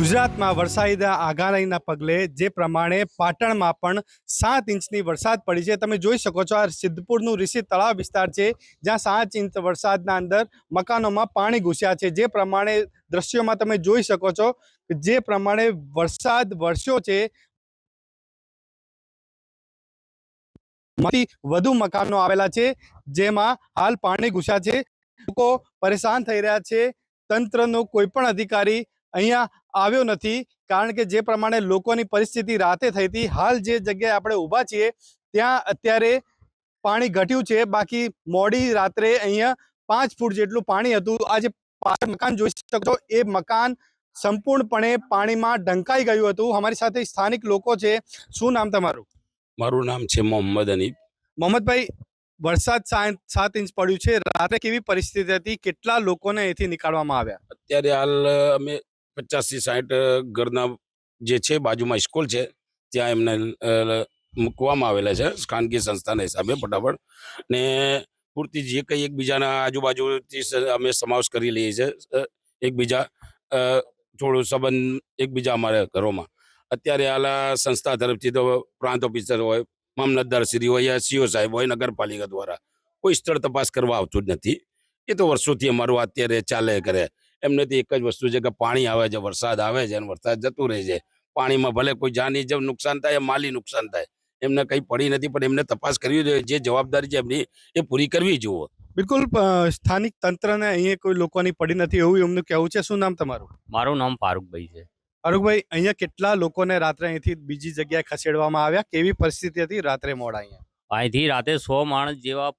ગુજરાતમાં વરસાદી આગાહીના પગલે જે પ્રમાણે પાટણમાં પણ સાત ઇંચની વરસાદ પડી છે. તમે જોઈ શકો છો, આ સિદ્ધપુરનું ઋષિ તળાવ વિસ્તાર છે, જ્યાં સાત ઇંચ વરસાદના અંદર મકાનોમાં પાણી ઘૂસ્યા છે. જે પ્રમાણે દ્રશ્યોમાં તમે જોઈ શકો છો જે પ્રમાણે વરસાદ વરસ્યો છે વધુ મકાનો આવેલા છે, જેમાં હાલ પાણી ઘૂસ્યા છે. લોકો પરેશાન થઈ રહ્યા છે. તંત્રનો કોઈ પણ અધિકારી અહીંયા આવ્યો નથી. કારણ કે જે પ્રમાણે લોકોની પરિસ્થિતિ રાતે થઈ હતી હાલ જે જગ્યાએ આપણે ઊભા છીએ ત્યાં અત્યારે પાણી ઘટ્યું છે. બાકી મોડી રાત્રે અહીંયા પાંચ ફૂટ જેટલું પાણી હતું. આ જે મકાન જોઈ શકો છો. એ મકાન સંપૂર્ણપણે પાણીમાં ઢંકાઈ ગયું હતું. અમારી સાથે સ્થાનિક લોકો છે. શું નામ તમારું? મારું નામ છે મોહમ્મદ અનીફ મોહમ્મદભાઈ વરસાદ સાત સાત ઇંચ પડ્યું છે. રાત્રે કેવી પરિસ્થિતિ હતી? કેટલા લોકોને અહીંથી નીકાળવામાં આવ્યા? અત્યારે હાલ અમે પચાસથી સાઠ ઘરના જે છે, બાજુમાં સ્કૂલ છે, ત્યાં એમને મૂકવામાં આવેલા છે, ખાનગી સંસ્થાના હિસાબે ફટાફટ. ને પૂરતી જે કંઈ એકબીજાના આજુબાજુથી અમે સમાવેશ કરી લઈએ છીએ એકબીજા થોડું સંબંધ એકબીજા અમારા ઘરોમાં. અત્યારે હાલ સંસ્થા તરફથી તો પ્રાંત ઓફિસર હોય મામલતદારશ્રી હોય, યા સીઓ સાહેબ હોય, નગરપાલિકા દ્વારા કોઈ સ્થળ તપાસ કરવા આવતું જ નથી. એ તો વર્ષોથી અમારું અત્યારે ચાલે કરે. એમને તો એક જ વસ્તુ છે કે પાણી આવે છે વરસાદ આવે છે અને વરસાદ જતું રહે છે. પાણીમાં ભલે કોઈ જાની જેમ નુકસાન થાય માલી નુકસાન થાય. એમને કંઈ પડી નથી પણ એમને તપાસ કરવી જોઈએ. જે જવાબદારી છે એમની એ પૂરી કરવી જોઈએ બિલકુલ સ્થાનિક તંત્રને અહીંયા કોઈ લોકોની પડી નથી એવું એમનું કહેવું છે. શું નામ તમારું? મારું નામ ફારૂકભાઈ છે. અરુગભાઈ અહીંયા કેટલા લોકોને રાત્રે અહીંથી બીજી જગ્યાએ ખસેડવામાં આવ્યા? કેવી પરિસ્થિતિ હતી રાત્રે મોડા અહીંયા? અહીંથી રાતે સો માણસ જેવા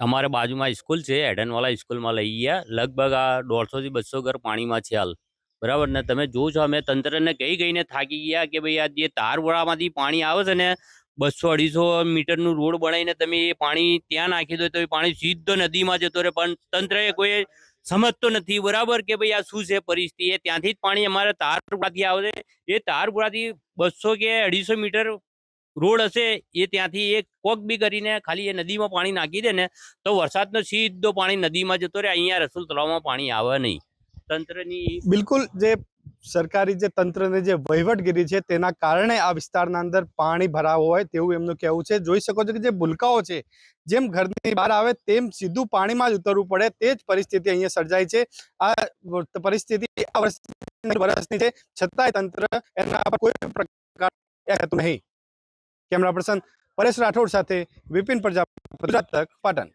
અમારે બાજુમાં સ્કૂલ છે, એડનવાલા સ્કૂલમાં લઈ ગયા. લગભગ આ દોઢસોથી બસો ઘર પાણીમાં છે હાલ. બરાબર? ને તમે જો છો અમે તંત્રને કહી ગઈને થાકી ગયા કે ભાઈ આ જે તારવોળામાંથી પાણી આવે છે ને બસો અઢીસો મીટરનું રોડ બનાવીને તમે એ પાણી ત્યાં નાખી દો તો એ પાણી સીધો નદીમાં જતો રહે. પણ તંત્રએ કોઈ સમજતો નથી. બરાબર કે ભાઈ આ શું છે પરિસ્થિતિ? ત્યાંથી જ પાણી અમારે તારપુરાથી આવે છે. એ તારપુરાથી બસો કે અઢીસો મીટર રોડ હશે, એ ત્યાંથી એક કોક બી કરીને ખાલી એ નદીમાં પાણી નાખી દે ને, તો વરસાદનો સીધો પાણી નદીમાં જતો રહે, અહીંયા રસુલ તળાવમાં પાણી આવે નહીં. તંત્રની બિલકુલ જે સરકારી જે તંત્રને જે વહીવટગીરી છે, તેના કારણે આ વિસ્તારના અંદર પાણી ભરાવો હોય તેવું એમનું કહેવું છે. જોઈ શકો છો કે જે ભૂલકાઓ છે, જેમ ઘરની બહાર આવે તેમ સીધું પાણીમાં જ ઉતરવું પડે, તે જ પરિસ્થિતિ અહીંયા સર્જાય છે. આ પરિસ્થિતિ આ વર્ષની છે, છતાંય તંત્ર એના કોઈ પ્રકાર નહીં. કેમેરા પર્સન પરેશ રાઠોડ સાથે વિપિન પ્રજાપતિ ગુજરાત તક પાટણ.